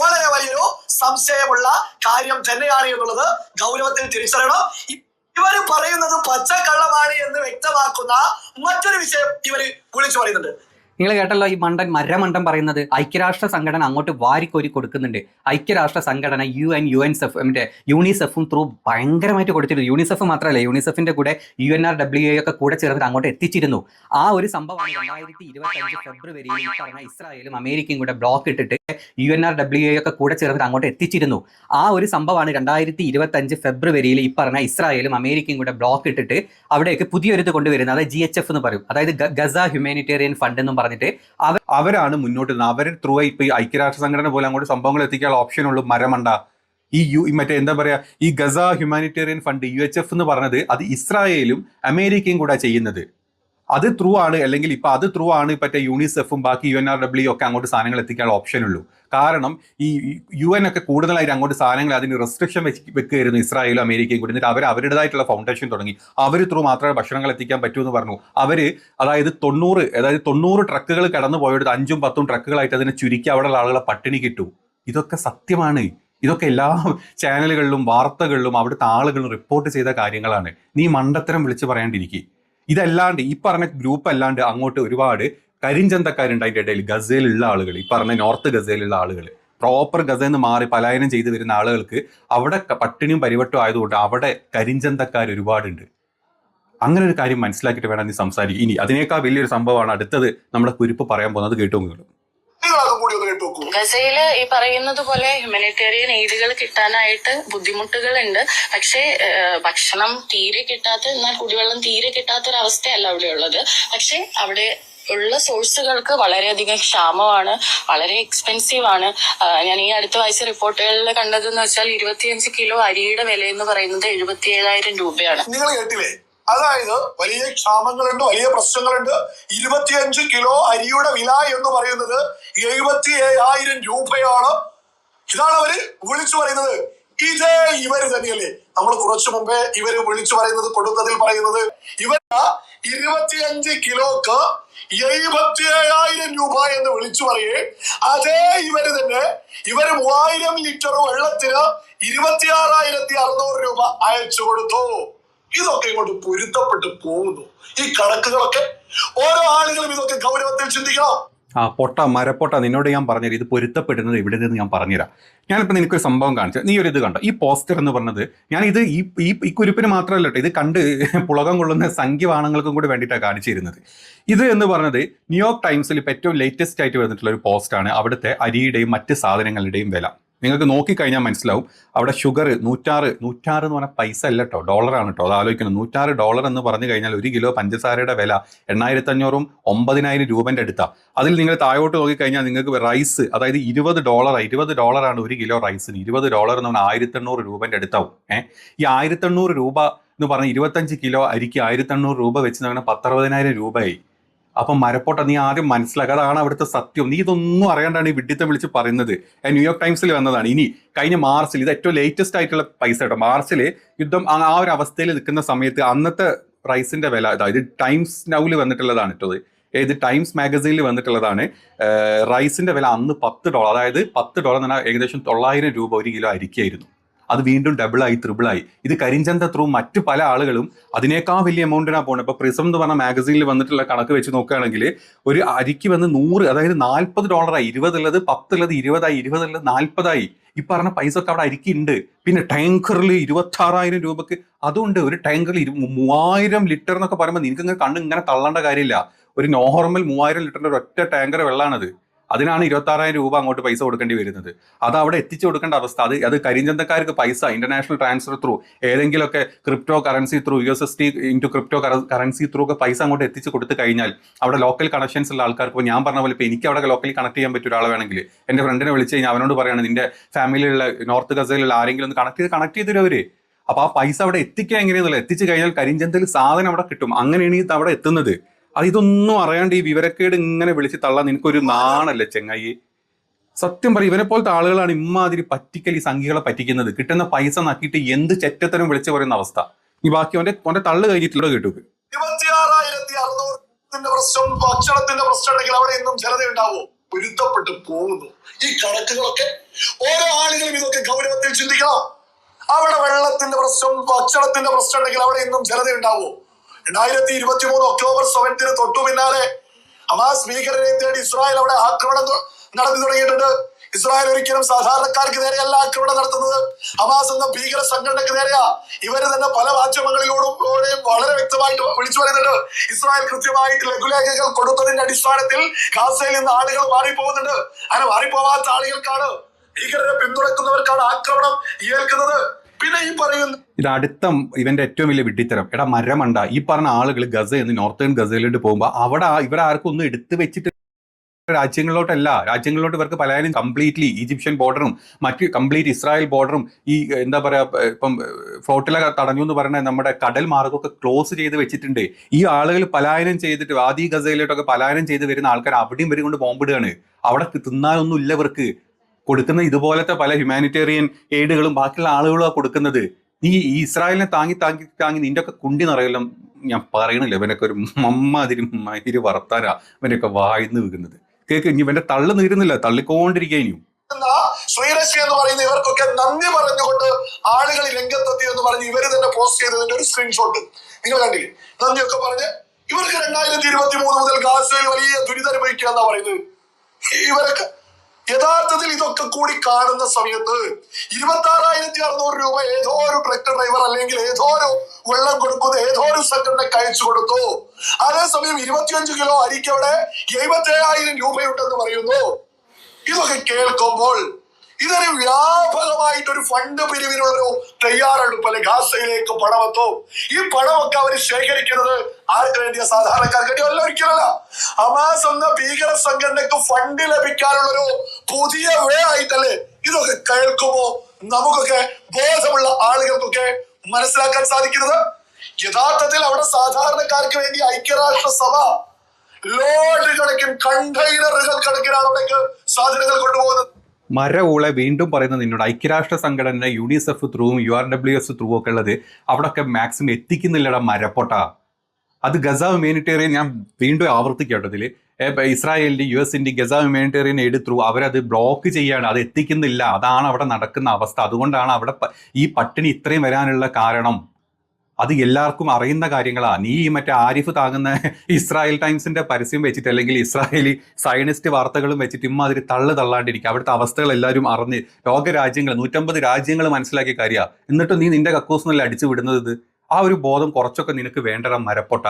C: വളരെ വലിയൊരു സംശയമുള്ള കാര്യം തന്നെയാണ് എന്നുള്ളത് ഗൗരവത്തിൽ തിരിച്ചറിയണം. ഇവർ പറയുന്നത് പച്ചക്കള്ളമാണ് എന്ന് വ്യക്തമാക്കുന്ന മറ്റൊരു വിഷയം ഇവർ വിളിച്ചു പറയുന്നുണ്ട്.
B: നിങ്ങൾ കേട്ടല്ലോ ഈ മണ്ടൻ മരമണ്ടൻ പറയുന്നത് ഐക്യരാഷ്ട്ര സംഘടന അങ്ങോട്ട് വാരിക്കോരി കൊടുക്കുന്നുണ്ട്. ഐക്യരാഷ്ട്ര സംഘടന U N UNICEF മറ്റേ യൂണിസെഫും ത്രൂ ഭയങ്കരമായിട്ട് കൊടുത്തിരുന്നു യൂണിസെഫ് മാത്രമല്ല യൂണിസെഫിന്റെ കൂടെ യു എൻ ആർ ഡബ്ല്യു ഒക്കെ കൂടെ ചേർന്നിട്ട് അങ്ങോട്ട് എത്തിച്ചിരുന്നു. ആ ഒരു സംഭവമാണ് രണ്ടായിരത്തി ഇരുപത്തി അഞ്ച് ഫെബ്രുവരിയിൽ പറഞ്ഞ ഇസ്രായേലും അമേരിക്കയും കൂടെ ബ്ലോക്ക് ഇട്ടിട്ട് യു എൻ ആർ ഡബ്ല്യു ഒക്കെ കൂടെ ചേർന്നിട്ട് അങ്ങോട്ട് എത്തിച്ചിരുന്നു. ആ ഒരു സംഭവമാണ് രണ്ടായിരത്തി ഇരുപത്തി അഞ്ച് ഫെബ്രുവരിയിൽ ഈ പറഞ്ഞ ഇസ്രായേലും അമേരിക്കയും കൂടെ ബ്ലോക്ക് ഇട്ടിട്ട് അവിടേക്ക് പുതിയൊരിത് കൊണ്ടുവരുന്നത് അതായത് ജി എച്ച് എഫ് എന്ന് പറയും. അതായത് ഗസ ഹ്യൂമാനിറ്റേറിയൻ ഫണ്ട് എന്നും പറഞ്ഞിട്ട് അത്
F: അവരാണ് മുന്നോട്ട് നിന്ന് അവർ ത്രൂ ഇപ്പൊ ഈ ഐക്യരാഷ്ട്ര സംഘടന പോലെ അങ്ങോട്ട് സംഭവങ്ങൾ എത്തിക്കാനുള്ള ഓപ്ഷൻ ഉള്ളൂ. മരമണ്ട. ഈ യു മറ്റേ എന്താ പറയാ ഈ Gaza humanitarian fund U H F എന്ന് പറഞ്ഞത് അത് ഇസ്രായേലും അമേരിക്കയും കൂടെ ചെയ്യുന്നത്. അത് ത്രൂ ആണ്. അല്ലെങ്കിൽ ഇപ്പൊ അത് ത്രൂ ആണ്. മറ്റേ യൂണിസെഫും ബാക്കി യു എൻ ആർ ഡബ്ല്യു ഒക്കെ അങ്ങോട്ട് സാധനങ്ങൾ എത്തിക്കാനുള്ള ഓപ്ഷൻ ഉള്ളൂ കാരണം ഈ യു എൻ ഒക്കെ കൂടുതലായിട്ട് അങ്ങോട്ട് സാധനങ്ങൾ അതിന് റെസ്ട്രിക്ഷൻ വെക്കുകയായിരുന്നു ഇസ്രായേലും അമേരിക്കയും കൂടി. എന്നിട്ട് അവർ അവരുടേതായിട്ടുള്ള ഫൗണ്ടേഷൻ തുടങ്ങി. അവർ ത്രൂ മാത്രമേ ഭക്ഷണങ്ങൾ എത്തിക്കാൻ പറ്റൂ എന്ന് പറഞ്ഞു. അവർ അതായത് തൊണ്ണൂറ് അതായത് തൊണ്ണൂറ് ട്രക്കുകൾ കടന്നു പോയെടുത്ത് അഞ്ചും പത്തും ട്രക്കുകളായിട്ട് അതിനെ ചുരുക്കി അവിടെയുള്ള ആളുകളെ പട്ടിണി കിട്ടൂ. ഇതൊക്കെ സത്യമാണ്. ഇതൊക്കെ എല്ലാ ചാനലുകളിലും വാർത്തകളിലും അവിടുത്തെ ആളുകളും റിപ്പോർട്ട് ചെയ്ത കാര്യങ്ങളാണ്. നീ മണ്ടത്തരം വിളിച്ച് പറയാണ്ടിരിക്കുക ഇതല്ലാണ്ട് ഈ പറഞ്ഞ ഗ്രൂപ്പ് അല്ലാണ്ട് അങ്ങോട്ട് ഒരുപാട് കരിഞ്ചന്തക്കാരുണ്ട് അതിന്റെ ഇടയിൽ ഗസയിലുള്ള ആളുകൾ ഈ പറഞ്ഞ നോർത്ത് ഗസയിലുള്ള ആളുകൾ. പ്രോപ്പർ ഗസയിൽ നിന്ന് മാറി പലായനം ചെയ്തു വരുന്ന ആളുകൾക്ക് അവിടെ പട്ടിണിയും പരിവട്ടവും ആയതുകൊണ്ട് അവിടെ കരിഞ്ചന്തക്കാർ ഒരുപാടുണ്ട്. അങ്ങനെ ഒരു കാര്യം മനസ്സിലാക്കിയിട്ട് വേണം നീ സംസാരിക്കും. ഇനി അതിനേക്കാൾ വലിയൊരു സംഭവമാണ് അടുത്തത് നമ്മുടെ കുരിപ്പ് പറയാൻ പോകുന്നത് കേട്ടു നിങ്ങൾ
C: നിങ്ങൾ അതും കൂടി ഒന്ന് കേട്ടു
D: ഗസയിൽ ഈ പറയുന്നത് പോലെ ഹ്യൂമനിറ്റേറിയൻ എയ്ഡുകൾ കിട്ടാനായിട്ട് ബുദ്ധിമുട്ടുകളുണ്ട്. പക്ഷേ ഏഹ്, ഭക്ഷണം തീരെ കിട്ടാത്ത എന്നാൽ കുടിവെള്ളം തീരെ കിട്ടാത്ത ഒരു അവസ്ഥയല്ല അവിടെ ഉള്ളത് പക്ഷേ അവിടെ ഉള്ള സോഴ്സുകൾക്ക് വളരെയധികം ക്ഷാമമാണ് വളരെ എക്സ്പെൻസീവ് ആണ് ഞാൻ ഈ അടുത്ത വായിച്ച റിപ്പോർട്ടുകളിൽ കണ്ടതെന്ന് വെച്ചാൽ ഇരുപത്തിയഞ്ച് കിലോ അരിയുടെ വില എന്ന് പറയുന്നത് എഴുപത്തി ഏഴായിരം രൂപയാണ്.
C: നിങ്ങൾ കേട്ടില്ലേ? അതായത് വലിയ ക്ഷാമങ്ങളുണ്ട് വലിയ പ്രശ്നങ്ങളുണ്ട്. ഇരുപത്തിയഞ്ച് കിലോ അരിയുടെ വില എന്ന് പറയുന്നത് എഴുപത്തി ഏഴായിരം രൂപയാണ്. ഇതാണ് അവർ വിളിച്ചു പറയുന്നത്. ഇതേ ഇവർ തന്നെയല്ലേ. നമ്മൾ കുറച്ചു മുമ്പേ ഇവർ വിളിച്ചു പറയുന്നത് കൊടുത്തതിൽ പറയുന്നത്. ഇവർ ഇരുപത്തിയഞ്ച് കിലോക്ക് എഴുപത്തി ഏഴായിരം രൂപ എന്ന് വിളിച്ചു പറയേ. അതേ ഇവർ തന്നെ. ഇവർ മൂവായിരം ലിറ്റർ വെള്ളത്തിന് ഇരുപത്തിയാറായിരത്തി അറുന്നൂറ് രൂപ അയച്ചു കൊടുത്തു. ഇതൊക്കെ ഇങ്ങോട്ട് പൊരുത്തപ്പെട്ട് പോകുന്നു. ഈ കണക്കുകളൊക്കെ ഓരോ ആളുകളും ഇതൊക്കെ ഗൗരവത്തിൽ ചിന്തിക്കണം.
F: ആ പൊട്ട മരപ്പൊട്ട നിന്നോട് ഞാൻ പറഞ്ഞുതരാം ഇത് പൊരുത്തപ്പെടുന്നത് ഇവിടെ നിന്ന് ഞാൻ പറഞ്ഞുതരാം. ഞാനിപ്പോൾ നിനക്കൊരു സംഭവം കാണിച്ചു. നീ ഒരു ഇത് കണ്ടോ? ഈ പോസ്റ്റർ എന്ന് പറഞ്ഞത് ഞാൻ ഇത് ഈ ഈ ഈ കുരിപ്പിന് മാത്രമല്ല കേട്ടോ ഇത് കണ്ട് പുളകം കൊള്ളുന്ന സംഖ്യവാണങ്ങൾക്കും കൂടി വേണ്ടിയിട്ടാണ് കാണിച്ചിരുന്നത്. ഇത് എന്ന് പറഞ്ഞത് ന്യൂയോർക്ക് ടൈംസിൽ ഇപ്പോൾ ഏറ്റവും ലേറ്റസ്റ്റ് ആയിട്ട് വന്നിട്ടുള്ള ഒരു പോസ്റ്റാണ്. അവിടുത്തെ അരിയുടെയും മറ്റ് സാധനങ്ങളുടെയും വില. നിങ്ങൾക്ക് നോക്കിക്കഴിഞ്ഞാൽ മനസ്സിലാവും. അവിടെ ഷുഗർ നൂറ്റാറ് നൂറ്റാറ് എന്ന് പറഞ്ഞാൽ പൈസ അല്ല കേട്ടോ ഡോളറാണ് കേട്ടോ അത് ആലോചിക്കുന്നത് നൂറ്റാറ് ഡോളർ എന്ന് പറഞ്ഞു കഴിഞ്ഞാൽ ഒരു കിലോ പഞ്ചസാരയുടെ വില എണ്ണായിരത്തി അഞ്ഞൂറും ഒമ്പതിനായിരം രൂപന്റെ അടുത്താ. അതിൽ നിങ്ങൾ താഴോട്ട് നോക്കിക്കഴിഞ്ഞാൽ നിങ്ങൾക്ക് റൈസ് അതായത് ഇരുപത് ഡോളർ ഇരുപത് ഡോളറാണ് ഒരു കിലോ റൈസിന് ഇരുപത് ഡോളർ എന്ന് പറഞ്ഞാൽ ആയിരത്തി എണ്ണൂറ് രൂപന്റെ അടുത്താവും. ഏഹ് ഈ ആയിരത്തി എണ്ണൂറ് രൂപ എന്ന് പറഞ്ഞാൽ ഇരുപത്തഞ്ച് കിലോ അരിക്ക് ആയിരത്തി എണ്ണൂറ് രൂപ വെച്ച് പറഞ്ഞാൽ പത്തറുപതിനായിരം രൂപയായി. അപ്പം മരപ്പോട്ട നീ ആദ്യം മനസ്സിലാക്കുക അതാണ് അവിടുത്തെ സത്യം. നീ ഇതൊന്നും അറിയാണ്ടാണ് ഈ വിഡിത്തം വിളിച്ച് പറയുന്നത്. ന്യൂയോർക്ക് ടൈംസിൽ വന്നതാണ്. ഇനി കഴിഞ്ഞ മാർച്ചിൽ ഇത് ഏറ്റവും ലേറ്റസ്റ്റ് ആയിട്ടുള്ള പൈസ കേട്ടോ. മാർച്ചിൽ യുദ്ധം ആ ഒരു അവസ്ഥയിൽ നിൽക്കുന്ന സമയത്ത് അന്നത്തെ റൈസിന്റെ വില അതായത് ടൈംസ് നൗൽ വന്നിട്ടുള്ളതാണ് കേട്ടോ ഇത്. ഏത് ടൈംസ് മാഗസീനിൽ വന്നിട്ടുള്ളതാണ്. റൈസിന്റെ വില അന്ന് പത്ത് ഡോളർ അതായത് പത്ത് ഡോളർ എന്ന് പറഞ്ഞാൽ ഏകദേശം തൊള്ളായിരം രൂപ ഒരു കിലോ അരിക്കായിരുന്നു. അത് വീണ്ടും ഡബിളായി ത്രിബിളായി ഇത് കരിഞ്ചന്ത ത്രൂ മറ്റു പല ആളുകളും അതിനേക്കാൾ വലിയ എമൗണ്ടിനാണ് പോകുന്നത് ഇപ്പൊ പ്രിസം എന്ന് പറഞ്ഞ മാഗസീനിൽ വന്നിട്ടുള്ള കണക്ക് വെച്ച് നോക്കുകയാണെങ്കിൽ ഒരു അരിക്ക് വന്ന് നൂറ് അതായത് നാൽപ്പത് ഡോളറായി ഇരുപതുള്ളത് പത്തുള്ളത് ഇരുപതായി ഇരുപതുള്ളത് നാൽപ്പതായി ഈ പറഞ്ഞ പൈസ ഒക്കെ അവിടെ അരിക്കുണ്ട്. പിന്നെ ടാങ്കറിൽ ഇരുപത്തി ആറായിരം രൂപക്ക് അതുകൊണ്ട് ഒരു ടാങ്കറിൽ ഇരു മൂവായിരം ലിറ്റർ എന്നൊക്കെ പറയുമ്പോൾ നിനക്ക് ഇങ്ങനെ കണ്ണ് ഇങ്ങനെ തള്ളേണ്ട കാര്യമില്ല. ഒരു നോർമൽ മൂവായിരം ലിറ്ററിന്റെ ഒരു ഒറ്റ ടാങ്കർ വെള്ളമാണത് അതിനാണ് ഇരുപത്തി ആറായിരം രൂപ അങ്ങോട്ട് പൈസ കൊടുക്കേണ്ടി വരുന്നത്. അത് അവിടെ എത്തിച്ചു കൊടുക്കേണ്ട അവസ്ഥ. അത് അത് കരിഞ്ചന്തക്കാർക്ക് പൈസ ഇന്റർനാഷണൽ ട്രാൻസ്ഫർ ത്രൂ ഏതെങ്കിലുമൊക്കെ crypto currency through U S S T into crypto currency through ഒക്കെ പൈസ അങ്ങോട്ട് എത്തിച്ചു കൊടുത്തു കഴിഞ്ഞാൽ അവിടെ ലോക്കൽ കണക്ഷൻസ് ഉള്ള ആൾക്കാർക്ക് ഇപ്പോൾ ഞാൻ പറഞ്ഞ പോലെ ഇപ്പോൾ എനിക്ക് അവിടെ ലോക്കലി കണക്ട് ചെയ്യാൻ പറ്റിയ ഒരാൾ വേണമെങ്കിൽ എന്റെ ഫ്രണ്ടിനെ വിളിച്ച് കഴിഞ്ഞാൽ അവനോട് പറയാണ് നിന്റെ ഫാമിലിയിലുള്ള നോർത്ത് ഗസയിലുള്ള ആരെങ്കിലും ഒന്ന് കണക്ട് ചെയ്ത് കണക്ട് ചെയ്ത് അപ്പോൾ ആ പൈസ അവിടെ എത്തിക്കുക എങ്ങനെയാണെന്നുള്ളത് എത്തിച്ചു കഴിഞ്ഞാൽ കരിഞ്ചന്തയിൽ സാധനം അവിടെ കിട്ടും. അങ്ങനെയാണ് ഇത് അവിടെ എത്തുന്നത്. അത് ഇതൊന്നും അറിയാണ്ട് ഈ വിവരക്കേട് ഇങ്ങനെ വിളിച്ച് തള്ളാൻ നിനക്കൊരു നാണല്ലേ ചെങ്ങായി? സത്യം പറയും ഇവനെ പോലത്തെ ആളുകളാണ് ഇമ്മാതിരി പറ്റിക്കൽ ഈ സംഖ്യകളെ പറ്റിക്കുന്നത്. കിട്ടുന്ന പൈസ നക്കിയിട്ട് എന്ത് ചെറ്റത്തരം വിളിച്ചു പറയുന്ന അവസ്ഥ. ഈ ബാക്കി അവന്റെ അവന്റെ തള്ളു കഴിഞ്ഞിട്ടുള്ള കേട്ടു
C: പ്രശ്നം അവിടെ ഈ ഓരോ ഇതൊക്കെ ഗൗരവത്തിൽ ചിന്തിക്കണം. അവിടെ വെള്ളത്തിന്റെ പ്രശ്നം ഭക്ഷണത്തിന്റെ പ്രശ്നം ഉണ്ടെങ്കിൽ അവിടെ ഇന്നും ജനത ഉണ്ടാവോ. രണ്ടായിരത്തി ഇരുപത്തി മൂന്ന് ഒക്ടോബർ സെവൻത്തിന് തൊട്ടു പിന്നാലെ ഹമാസ് ഭീകരരെ തേടി ഇസ്രായേൽ അവിടെ ആക്രമണം നടത്തി തുടങ്ങിയിട്ടുണ്ട്. ഇസ്രായേൽ ഒരിക്കലും സാധാരണക്കാർക്ക് നേരെയല്ല ആക്രമണം നടത്തുന്നത്. ഹമാസ് എന്ന ഭീകര സംഘടനക്ക് നേരെയാ. ഇവർ തന്നെ പല മാധ്യമങ്ങളിലൂടെയും വളരെ വ്യക്തമായിട്ട് വിളിച്ചു പറയുന്നുണ്ട്. ഇസ്രായേൽ കൃത്യമായിട്ട് ലഘുലേഖകൾ കൊടുത്തതിന്റെ അടിസ്ഥാനത്തിൽ ഗാസയിൽ നിന്ന് ആളുകൾ മാറിപ്പോകുന്നുണ്ട്. അങ്ങനെ മാറിപ്പോവാത്ത ആളുകൾക്കാണ് ഭീകരരെ പിന്തുണക്കുന്നവർക്കാണ് ആക്രമണം ഏൽക്കുന്നത്. പിന്നെ ഈ പറയുന്ന
F: ഇത് അടുത്ത ഇവന്റെ ഏറ്റവും വലിയ വിഡ്ഢിത്തരം. എടാ മരമണ്ട. ഈ പറഞ്ഞ ആളുകൾ ഗസ എന്ന് നോർത്തേൺ ഗസയിലോട്ട് പോകുമ്പോൾ അവിടെ ഇവരെ ഇവിടെ ആർക്കും ഒന്നും എടുത്തു വെച്ചിട്ട് രാജ്യങ്ങളിലോട്ടല്ല. രാജ്യങ്ങളിലോട്ട് ഇവർക്ക് പലായനം കംപ്ലീറ്റ്ലി ഈജിപ്ഷ്യൻ ബോർഡറും മറ്റ് കംപ്ലീറ്റ് ഇസ്രായേൽ ബോർഡറും ഈ എന്താ പറയാ ഏർ ഇപ്പം ഫ്ലോട്ടില തടഞ്ഞു എന്ന് പറയുന്ന നമ്മുടെ കടൽ മാർഗമൊക്കെ ക്ലോസ് ചെയ്ത് വെച്ചിട്ടുണ്ട്. ഈ ആളുകൾ പലായനം ചെയ്തിട്ട് ആദി ഗസയിലോട്ടൊക്കെ പലായനം ചെയ്ത് വരുന്ന ആൾക്കാർ അവിടെയും വരും കൊണ്ട് ബോംബിടുകയാണ് അവിടെ തിന്നാനൊന്നും ഇല്ല ഇവർക്ക്. കൊടുക്കുന്ന ഇതുപോലത്തെ പല ഹ്യൂമാനിറ്റേറിയൻ എയ്ഡുകളും ബാക്കിയുള്ള ആളുകളും കൊടുക്കുന്നത്. നീ ഈ ഇസ്രായേലിനെ താങ്ങി താങ്ങി താങ്ങി നിന്റെ ഒക്കെ കുണ്ടി നിറയെല്ലാം ഞാൻ പറയണില്ല. ഇവനൊക്കെ ഒരു മമ്മാതിരി മതിരി വർത്താനാ ഇവനൊക്കെ വായിന്ന് വീകുന്നത് കേക്ക് ഇനി ഇവന്റെ തള്ളു നീരുന്നില്ല. തള്ളിക്കൊണ്ടിരിക്കുക ഇനിയും.
C: ശ്രീരശ്മി എന്ന് പറയുന്ന ഇവർക്കൊക്കെ നന്ദി പറഞ്ഞുകൊണ്ട് ആളുകൾ രംഗത്തെത്തി എന്ന് പറഞ്ഞ് ഇവർ തന്നെ പോസ്റ്റ് ചെയ്തതിന്റെ ഒരു സ്ക്രീൻഷോട്ട് നിങ്ങൾ കണ്ടില്ലേ? നന്ദിയൊക്കെ പറഞ്ഞ് ഇവർക്ക് രണ്ടായിരത്തി ഇരുപത്തി മൂന്ന് മുതൽ ഗാസയിൽ വലിയ ദുരിതം അനുഭവിക്കുക എന്നാ പറയുന്നത്. ഇവരൊക്കെ യഥാർത്ഥത്തിൽ ഇതൊക്കെ കൂടി കാണുന്ന സമയത്ത് ഇരുപത്തി ആറായിരത്തി അറുന്നൂറ് രൂപ ഏതോ ഒരു ട്രക്ക് ഡ്രൈവർ അല്ലെങ്കിൽ ഏതോ ഒരു വെള്ളം കൊടുക്കുന്ന ഏതോ ഒരു സംഘടനയ്ക്ക് അയച്ചു കൊടുത്തു. അതേസമയം ഇരുപത്തിയഞ്ച് കിലോ അരിക്കവിടെ എഴുപത്തി ഏഴായിരം രൂപയുണ്ടെന്ന് പറയുന്നു. ഇതൊക്കെ കേൾക്കുമ്പോൾ ഇതൊരു വ്യാപകമായിട്ടൊരു ഫണ്ട് പിരിവിനുള്ളൊരു തയ്യാറെടുപ്പ് അല്ലെ ഗാസയിലേക്ക് പണമെത്തും ഈ പണമൊക്കെ അവർ ശേഖരിക്കുന്നത് ആർക്ക് വേണ്ടിയ? സാധാരണക്കാർക്ക് വേണ്ടി അല്ല ഒരിക്കലല്ല ഹമാസ് എന്ന ഭീകര സംഘടനക്ക് ഫണ്ട് ലഭിക്കാനുള്ളൊരു പുതിയ വേ ആയിട്ടല്ലേ ഇതൊക്കെ കേൾക്കുമ്പോ നമുക്കൊക്കെ ബോധമുള്ള ആളുകൾക്കൊക്കെ മനസ്സിലാക്കാൻ സാധിക്കുന്നത്. യഥാർത്ഥത്തിൽ അവിടെ സാധാരണക്കാർക്ക് വേണ്ടി ഐക്യരാഷ്ട്ര സഭ ലോഡ് കണക്കിന് കണ്ടെയ്നറുകൾ കണക്കിനാണ് അവിടേക്ക് സാധനങ്ങൾ കൊണ്ടുപോകുന്നത്.
F: മരകൂളെ വീണ്ടും പറയുന്നത് നിന്നോട്. ഐക്യരാഷ്ട്ര സംഘടന UNICEF ത്രൂവും U R W S through ഒക്കെ ഉള്ളത് അവിടെയൊക്കെ മാക്സിമം എത്തിക്കുന്നില്ലടാ മരപ്പൊട്ട. അത് ഗസ ഹ്യൂമാനിറ്റേറിയൻ ഞാൻ വീണ്ടും ആവർത്തിക്കട്ടോ ഇതിൽ ഇസ്രായേലിന്റെ യു എസിന്റെ ഗസ ഹ്യൂമാനിറ്റേറിയൻ എയ്ഡ് ത്രൂ അവരത് ബ്ലോക്ക് ചെയ്യാണ്. അത് എത്തിക്കുന്നില്ല. അതാണ് അവിടെ നടക്കുന്ന അവസ്ഥ. അതുകൊണ്ടാണ് അവിടെ ഈ പട്ടിണി ഇത്രയും വരാനുള്ള കാരണം. അത് എല്ലാവർക്കും അറിയുന്ന കാര്യങ്ങളാണ് നീ മറ്റേ ആരിഫ് താങ്ങുന്ന ഇസ്രായേൽ ടൈംസിന്റെ പരസ്യം വെച്ചിട്ട് അല്ലെങ്കിൽ ഇസ്രായേലി സയനിസ്റ്റ് വാർത്തകളും വെച്ചിട്ട് ഇമ്മാതിരി തള്ളു തള്ളാണ്ടിരിക്കുക. അവിടുത്തെ അവസ്ഥകൾ എല്ലാവരും അറിഞ്ഞ് ലോക രാജ്യങ്ങൾ നൂറ്റമ്പത് രാജ്യങ്ങൾ മനസ്സിലാക്കിയ കാര്യ. എന്നിട്ട് നീ നിന്റെ കക്കൂസ് നല്ല അടിച്ചു വിടുന്നത് ആ ഒരു ബോധം കുറച്ചൊക്കെ നിനക്ക് വേണ്ടട മരപ്പൊട്ട.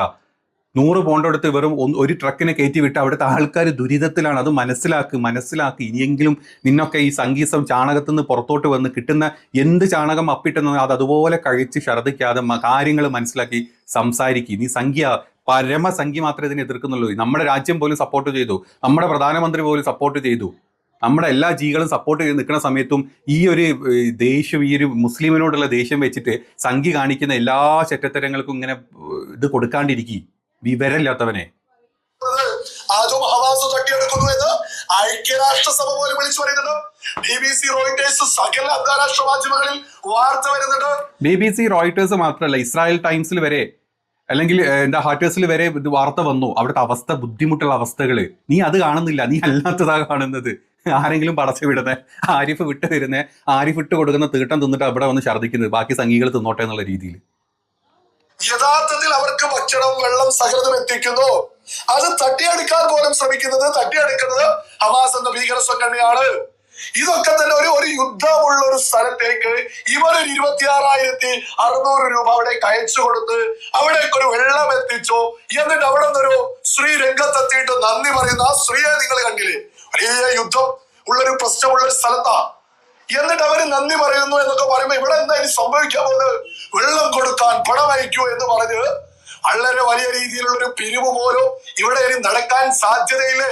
F: നൂറ് പോണ്ടെടുത്ത് വെറും ഒരു ട്രക്കിനെ കയറ്റി വിട്ട് അവിടുത്തെ ആൾക്കാർ ദുരിതത്തിലാണ്. അത് മനസ്സിലാക്ക് മനസ്സിലാക്ക്. ഇനിയെങ്കിലും നിന്നൊക്കെ ഈ സംഗീതം ചാണകത്തു നിന്ന് പുറത്തോട്ട് വന്ന് കിട്ടുന്ന എന്ത് ചാണകം അപ്പിട്ടെന്ന് അത് അതുപോലെ കഴിച്ച് ഛർദ്ദിക്കാതെ കാര്യങ്ങൾ മനസ്സിലാക്കി സംസാരിക്കുക നീ സംഖ്യ പരമസംഖ്യ മാത്രമേ ഇതിനെ എതിർക്കുന്നുള്ളൂ. നമ്മുടെ രാജ്യം പോലും സപ്പോർട്ട് ചെയ്തു. നമ്മുടെ പ്രധാനമന്ത്രി പോലും സപ്പോർട്ട് ചെയ്തു. നമ്മുടെ എല്ലാ ജീവികളും സപ്പോർട്ട് ചെയ്ത് നിൽക്കുന്ന സമയത്തും ഈ ഒരു ദേഷ്യം ഈ ഒരു മുസ്ലിമിനോടുള്ള ദേഷ്യം വെച്ചിട്ട് സംഖ്യ കാണിക്കുന്ന എല്ലാ ചെറ്റത്തരങ്ങൾക്കും ഇങ്ങനെ ഇത് കൊടുക്കാണ്ടിരിക്കും. വിവരമില്ലാത്തവനെ.
C: അതും ഹവാസ് തട്ടിയെടുക്കുന്നു എന്ന് ഐക്യരാഷ്ട്രസഭ പോലും വിളിച്ചു പറയുന്നുണ്ട്. ബി ബി സി റോയിട്ടേഴ്സ് സകല അന്താരാഷ്ട്ര മാധ്യമങ്ങളിൽ വാർത്ത വരുന്നുണ്ട്.
F: ബി ബി സി റോയിട്ടേഴ്സ് മാത്രമല്ല ഇസ്രായേൽ ടൈംസിൽ വരെ അല്ലെങ്കിൽ എന്താ ഹാർട്ടേഴ്സിൽ വരെ ഇത് വാർത്ത വന്നു. അവിടുത്തെ അവസ്ഥ ബുദ്ധിമുട്ടുള്ള അവസ്ഥകൾ നീ അത് കാണുന്നില്ല. നീ അല്ലാത്തതാ കാണുന്നത്. ആരെങ്കിലും പടച്ചു വിടുന്നത് ആരിഫ് വിട്ട് വരുന്നേ ആരിഫ് ഇട്ട് കൊടുക്കുന്ന തീട്ടം തിന്നിട്ട് അവിടെ വന്ന് ഛർദ്ദിക്കുന്നത്. ബാക്കി സംഘികൾ തിന്നോട്ടെ എന്നുള്ള രീതിയിൽ.
C: യഥാർത്ഥത്തിൽ അവർക്ക് ഭക്ഷണം വെള്ളം സഹൃദം എത്തിക്കുന്നു. അത് തട്ടിയെടുക്കാൻ പോലും ശ്രമിക്കുന്നത് തട്ടിയെടുക്കുന്നത് ഹമാസ് എന്ന ഭീകര സംഘടനയാണ്. ഇതൊക്കെ തന്നെ ഒരു ഒരു യുദ്ധമുള്ള ഒരു സ്ഥലത്തേക്ക് ഇവർ ഒരു ഇരുപത്തിയാറായിരത്തി അറുന്നൂറ് രൂപ അവിടെ കയച്ചു കൊടുത്ത് അവിടേക്ക് ഒരു വെള്ളം എത്തിച്ചു. എന്നിട്ട് അവിടെ നിന്നൊരു സ്ത്രീ രംഗത്തെത്തിയിട്ട് നന്ദി പറയുന്ന. ആ സ്ത്രീയെ നിങ്ങൾ കണ്ടില്ലേ? വലിയ യുദ്ധം ഉള്ളൊരു പ്രശ്നമുള്ള ഒരു സ്ഥലത്താ. എന്നിട്ട് അവർ നന്ദി പറയുന്നു എന്നൊക്കെ പറയുമ്പോ ഇവിടെ എന്താ ഇനി സംഭവിക്കാൻ പോകുന്നത്? വെള്ളം കൊടുക്കാൻ പണം അയക്കൂ എന്ന് പറഞ്ഞ് വളരെ വലിയ രീതിയിലുള്ള ഒരു പിരിവ് പോലും ഇവിടെ ഇനി നടക്കാൻ സാധ്യതയില്ല?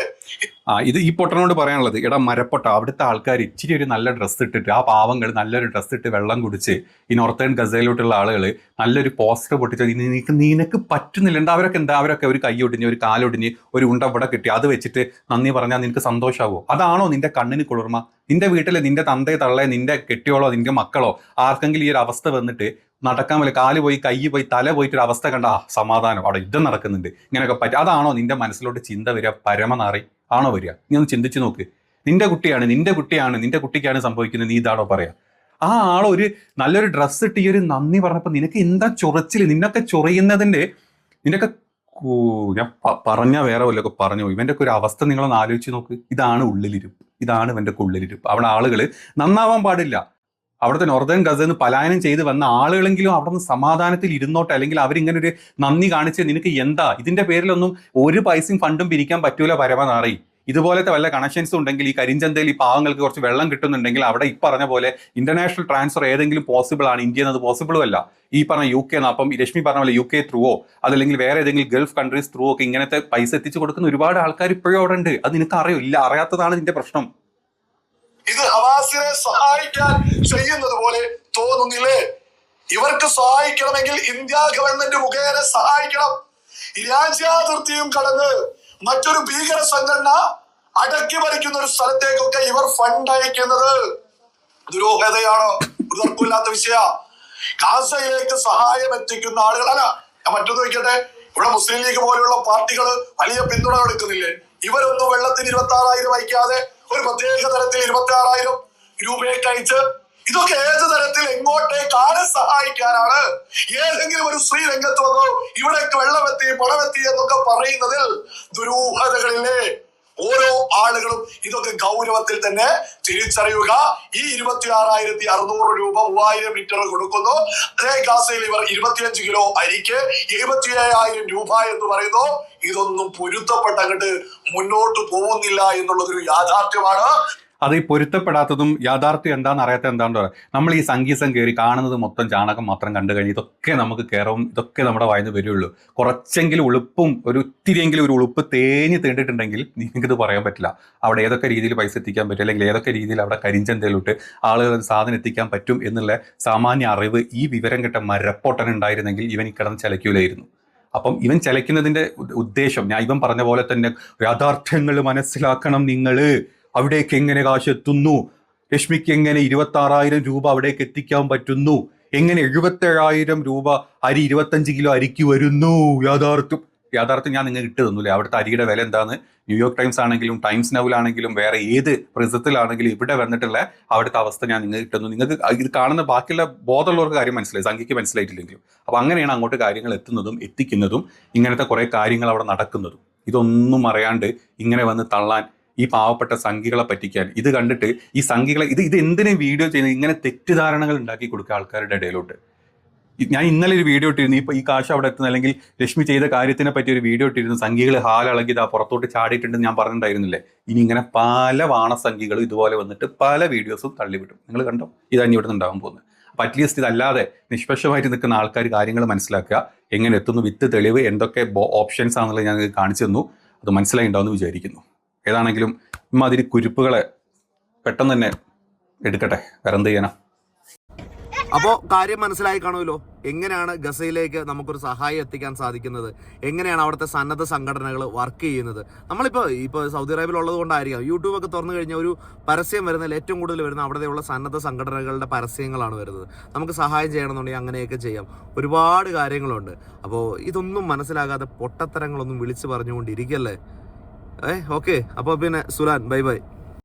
F: ആ ഇത് ഈ പൊട്ടനോട് പറയാനുള്ളത് എടാ മരപ്പൊട്ട അവിടുത്തെ ആൾക്കാർ ഇച്ചിരി ഒരു നല്ല ഡ്രസ്സ് ഇട്ടിട്ട് ആ പാവങ്ങൾ നല്ലൊരു ഡ്രസ്സ് ഇട്ട് വെള്ളം കുടിച്ച് ഈ നോർത്തേൺ ഗസയിലോട്ടുള്ള ആളുകൾ നല്ലൊരു പോസ്റ്റർ പൊട്ടിച്ച് നിനക്ക് നിനക്ക് പറ്റുന്നില്ല. അവരൊക്കെ എന്താ അവരൊക്കെ ഒരു ഒടിഞ്ഞ് ഒരു കാലൊടിഞ്ഞ് ഒരു ഉണ്ട ഇവിടെ കിട്ടി അത് വെച്ചിട്ട് നന്ദി പറഞ്ഞാൽ നിനക്ക് സന്തോഷമാവോ അതാണോ നിന്റെ കണ്ണിന് കുളിർമ? നിന്റെ വീട്ടിലെ നിന്റെ തന്തയെ തള്ളേ നിന്റെ കെട്ടിയോളോ നിന്റെ മക്കളോ ആർക്കെങ്കിലും ഈ ഒരു അവസ്ഥ വന്നിട്ട് നടക്കാൻ വല്ല കാൽ പോയി കൈ പോയി തല പോയിട്ട് ഒരു അവസ്ഥ കണ്ട ആ സമാധാനം. അവിടെ യുദ്ധം നടക്കുന്നുണ്ട്. ഇങ്ങനെയൊക്കെ പറ്റും അതാണോ നിന്റെ മനസ്സിലോട്ട് ചിന്ത വരിക? പരമനാറി ആണോ വരിക? നീ ഒന്ന് ചിന്തിച്ചു നോക്ക്. നിന്റെ കുട്ടിയാണ് നിന്റെ കുട്ടിയാണ് നിന്റെ കുട്ടിക്കാണ് സംഭവിക്കുന്നത്. നീ ഇതാണോ പറയാ? ആ ആൾ ഒരു നല്ലൊരു ഡ്രസ്സ് ഇട്ട് ഈ ഒരു നന്ദി പറഞ്ഞപ്പോൾ നിനക്ക് എന്താ ചൊറച്ചിൽ നിന്നൊക്കെ ചൊറിയുന്നതിന്റെ നിനക്ക് ഞാൻ പറഞ്ഞ വേറെ വല്ലതൊക്കെ പറഞ്ഞു ഇവന്റെ ഒക്കെ ഒരു അവസ്ഥ നിങ്ങളൊന്ന് ആലോചിച്ച് നോക്ക്. ഇതാണ് ഉള്ളിലിരുപ്പ്. ഇതാണ് ഇവന്റെ ഉള്ളിലിരുപ്പ് അവിടെ ആളുകൾ നന്നാവാൻ പാടില്ല. അവിടുത്തെ നോർത്തേൺ ഗസന്ന് പലായനം ചെയ്ത് വന്ന ആളുകളെങ്കിലും അവിടെ നിന്ന് സമാധാനത്തിൽ ഇരുന്നോട്ടെ അല്ലെങ്കിൽ അവരിങ്ങനെ ഒരു നന്ദി കാണിച്ച് നിനക്ക് എന്താ? ഇതിന്റെ പേരിലൊന്നും ഒരു പൈസയും ഫണ്ടും പിരിക്കാൻ പറ്റൂല പരമനാറി. ഇതുപോലത്തെ വല്ല കണക്ഷൻസും ഉണ്ടെങ്കിൽ ഈ കരിഞ്ചന്തയിൽ ഈ പാവങ്ങൾക്ക് കുറച്ച് വെള്ളം കിട്ടുന്നുണ്ടെങ്കിൽ അവിടെ ഈ പറഞ്ഞ പോലെ ഇന്റർനാഷണൽ ട്രാൻസ്ഫർ ഏതെങ്കിലും പോസിബിൾ ആണ്. ഇന്ത്യ എന്നത് പോസിബിളും അല്ല. ഈ പറഞ്ഞ യു കെ അപ്പം രശ്മി പറഞ്ഞ പോലെ യു കെ ത്രൂവോ അതല്ലെങ്കിൽ വേറെ ഏതെങ്കിലും ഗൾഫ് കൺട്രീസ് ത്രൂവോ ഒക്കെ ഇങ്ങനത്തെ പൈസ എത്തിച്ചു കൊടുക്കുന്ന ഒരുപാട് ആൾക്കാർ ഇപ്പോഴും അവിടെ ഉണ്ട് അത് നിനക്ക് അറിയോ ഇല്ല അറിയാത്തതാണ് നിന്റെ പ്രശ്നം.
C: ഇത് ഹമാസിനെ സഹായിക്കാൻ ചെയ്യുന്നത് പോലെ തോന്നുന്നില്ലേ? ഇവർക്ക് സഹായിക്കണമെങ്കിൽ ഇന്ത്യ ഗവൺമെന്റ് മുഖേന സഹായിക്കണം. രാജ്യാതിർത്തിയും കടന്ന് മറ്റൊരു ഭീകര സംഘടന അടക്കി ഭരിക്കുന്ന ഒരു സ്ഥലത്തേക്കൊക്കെ ഇവർ ഫണ്ട് അയക്കുന്നത്. ദുരൂഹതയാണ്. ഒരു തർക്കമില്ലാത്ത വിഷയ. ഗാസയിലേക്ക് സഹായം എത്തിക്കുന്ന ആളുകളല്ല ഞാൻ മറ്റൊന്ന് നോക്കട്ടെ ഇവിടെ മുസ്ലിം ലീഗ് പോലെയുള്ള പാർട്ടികൾ വലിയ പിന്തുണ കൊടുക്കുന്നില്ലേ ഇവരൊന്നും വെള്ളത്തിന് ഇരുപത്തി ആറായിരം അയക്കാതെ ഒരു പ്രത്യേക തരത്തിൽ ഇരുപത്തി ആറായിരം രൂപയൊക്കെ അയച്ച് ഇതൊക്കെ ഏത് തരത്തിൽ എങ്ങോട്ടേക്ക് ആരെ സഹായിക്കാനാണ്? ഏതെങ്കിലും ഒരു സ്ത്രീ രംഗത്ത് വന്നോ ഇവിടേക്ക് വെള്ളമെത്തി പണമെത്തി എന്നൊക്കെ പറയുന്നതിൽ ദുരൂഹതകളില്ലേ? ഓരോ ആളുകളും ഇതൊക്കെ ഗൗരവത്തിൽ തന്നെ തിരിച്ചറിയുക. ഈ ഇരുപത്തി ആറായിരത്തി അറുന്നൂറ് രൂപ മൂവായിരം ലിറ്റർ കൊടുക്കുന്നു. അതേ ഗാസയിൽ ഇവർ ഇരുപത്തിയഞ്ച് കിലോ അരിക്ക് എഴുപത്തി ഏഴായിരം രൂപ എന്ന് പറയുന്നു. ഇതൊന്നും പൊരുത്തപ്പെട്ടങ്ങട്ട് മുന്നോട്ട് പോകുന്നില്ല എന്നുള്ളതൊരു യാഥാർത്ഥ്യമാണ്.
F: അത് ഈ പൊരുത്തപ്പെടാത്തതും യാഥാർത്ഥ്യം എന്താണെന്ന് അറിയാത്ത എന്താണെന്ന് പറയാം. നമ്മൾ ഈ സംഗീതം കയറി കാണുന്നത് മൊത്തം ചാണകം മാത്രം കണ്ടു കഴിഞ്ഞ് ഇതൊക്കെ നമുക്ക് കയറും ഇതൊക്കെ നമ്മുടെ വായന വരുള്ളൂ. കുറച്ചെങ്കിലും ഉളുപ്പും ഒരു ഇത്തിരിയെങ്കിലും ഒരു ഉളുപ്പ് തേഞ്ഞ് തേണ്ടിട്ടുണ്ടെങ്കിൽ നിങ്ങൾക്കിത് പറയാൻ പറ്റില്ല. അവിടെ ഏതൊക്കെ രീതിയിൽ പൈസ എത്തിക്കാൻ പറ്റും? അല്ലെങ്കിൽ ഏതൊക്കെ രീതിയിൽ അവിടെ കരിഞ്ചന്തയിലോട്ട് ആളുകൾ സാധനം എത്തിക്കാൻ പറ്റും എന്നുള്ള സാമാന്യ അറിവ് ഈ വിവരം കിട്ട മരപ്പൊട്ടൻ ഉണ്ടായിരുന്നെങ്കിൽ ഇവൻ ഈ കിടന്ന് ചലയ്ക്കൂലായിരുന്നു. അപ്പം ഇവൻ ചലയ്ക്കുന്നതിന്റെ ഉദ്ദ- ഉദ്ദേശം ഞാൻ ഇവൻ പറഞ്ഞ പോലെ തന്നെ യാഥാർത്ഥ്യങ്ങൾ മനസ്സിലാക്കണം നിങ്ങൾ അവിടേക്ക് എങ്ങനെ കാശ് എത്തുന്നു? രശ്മിക്ക് എങ്ങനെ ഇരുപത്തി ആറായിരം രൂപ അവിടേക്ക് എത്തിക്കാൻ പറ്റുന്നു? എങ്ങനെ എഴുപത്തേഴായിരം രൂപ അരി ഇരുപത്തഞ്ച് കിലോ അരിക്ക് വരുന്നു? യാഥാർത്ഥ്യം. യാഥാർത്ഥ്യം ഞാൻ നിങ്ങൾക്ക് ഇട്ട് തന്നില്ലേ? അവിടുത്തെ അരിയുടെ വില എന്താന്ന്? ന്യൂയോർക്ക് ടൈംസ് ആണെങ്കിലും ടൈംസ് നൗലാണെങ്കിലും വേറെ ഏത് പ്രസിദ്ധത്തിലാണെങ്കിലും ഇവിടെ വന്നിട്ടുള്ള അവിടുത്തെ അവസ്ഥ ഞാൻ നിങ്ങൾക്ക് ഇട്ടുന്നു നിങ്ങൾക്ക് ഇത് കാണുന്ന ബാക്കിയുള്ള ബോധമുള്ളവർക്ക് കാര്യം മനസ്സിലായി. സംഖ്യയ്ക്ക് മനസ്സിലായിട്ടില്ലെങ്കിലും. അപ്പൊ അങ്ങനെയാണ് അങ്ങോട്ട് കാര്യങ്ങൾ എത്തുന്നതും എത്തിക്കുന്നതും ഇങ്ങനത്തെ കുറേ കാര്യങ്ങൾ അവിടെ നടക്കുന്നതും. ഇതൊന്നും അറിയാണ്ട് ഇങ്ങനെ വന്ന് തള്ളാൻ ഈ പാവപ്പെട്ട സംഖ്യകളെ പറ്റിക്കാൻ. ഇത് കണ്ടിട്ട് ഈ സംഖ്യകളെ ഇത് ഇത് എന്തിനും വീഡിയോ ചെയ്യുന്നത് ഇങ്ങനെ തെറ്റിദ്ധാരണകൾ ഉണ്ടാക്കി കൊടുക്കുക ആൾക്കാരുടെ ഇടയിലോട്ട്. ഞാൻ ഇന്നലെ ഒരു വീഡിയോ ഇട്ടിരുന്നു. ഇപ്പൊ ഈ കാശ് അവിടെ എത്തുന്ന അല്ലെങ്കിൽ ലക്ഷ്മി ചെയ്ത കാര്യത്തിനെ പറ്റി ഒരു വീഡിയോ ഇട്ടിരുന്നു. സംഖ്യകൾ ഹാലളകി ഇതാ പുറത്തോട്ട് ചാടിയിട്ടുണ്ട് ഞാൻ പറഞ്ഞിട്ടുണ്ടായിരുന്നില്ലേ? ഇനി ഇങ്ങനെ പല വാണസംഖ്യകളും ഇതുപോലെ വന്നിട്ട് പല വീഡിയോസും തള്ളിവിടും. നിങ്ങൾ കണ്ടോ? ഇതാണ് ഇവിടെ ഉണ്ടാകാൻ പോകുന്നത്. അപ്പൊ അറ്റ്ലീസ്റ്റ് ഇതല്ലാതെ നിഷ്പക്ഷമായിട്ട് നിൽക്കുന്ന ആൾക്കാർ കാര്യങ്ങൾ മനസ്സിലാക്കുക. എങ്ങനെ എത്തുന്നു? വിത്ത് തെളിവ് എന്തൊക്കെ ഓപ്ഷൻസ് ആണെന്നുള്ളത് ഞാൻ കാണിച്ചു തന്നു. അത് മനസ്സിലായി ഉണ്ടാവുമെന്ന് വിചാരിക്കുന്നു. ഏതാണെങ്കിലും ഇമാതിരി കുരിപ്പുകളെ പെട്ടെന്ന് തന്നെ എടുക്കട്ടെ. വേറെന്ത് ചെയ്യാനാ?
A: അപ്പോൾ കാര്യം മനസ്സിലായി കാണുമല്ലോ. എങ്ങനെയാണ് ഗസയിലേക്ക് നമുക്കൊരു സഹായം എത്തിക്കാൻ സാധിക്കുന്നത്? എങ്ങനെയാണ് അവിടുത്തെ സന്നദ്ധ സംഘടനകൾ വർക്ക് ചെയ്യുന്നത്? നമ്മളിപ്പോൾ ഇപ്പോൾ സൗദി അറേബ്യയിൽ ഉള്ളത് കൊണ്ടായിരിക്കാം. യൂട്യൂബ് ഒക്കെ തുറന്നു കഴിഞ്ഞാൽ ഒരു പരസ്യം വരുന്നതിൽ ഏറ്റവും കൂടുതൽ വരുന്ന അവിടെയുള്ള സന്നദ്ധ സംഘടനകളുടെ പരസ്യങ്ങളാണ് വരുന്നത്. നമുക്ക് സഹായം ചെയ്യണമെന്നുണ്ടെങ്കിൽ അങ്ങനെയൊക്കെ ചെയ്യാം. ഒരുപാട് കാര്യങ്ങളുണ്ട്. അപ്പോൾ ഇതൊന്നും മനസ്സിലാകാതെ പൊട്ടത്തരങ്ങളൊന്നും വിളിച്ചു പറഞ്ഞുകൊണ്ടിരിക്കല്ലേ? ഏ ഓക്കെ അപ്പോൾ പിന്നെ സുലാൻ ബൈ ബൈ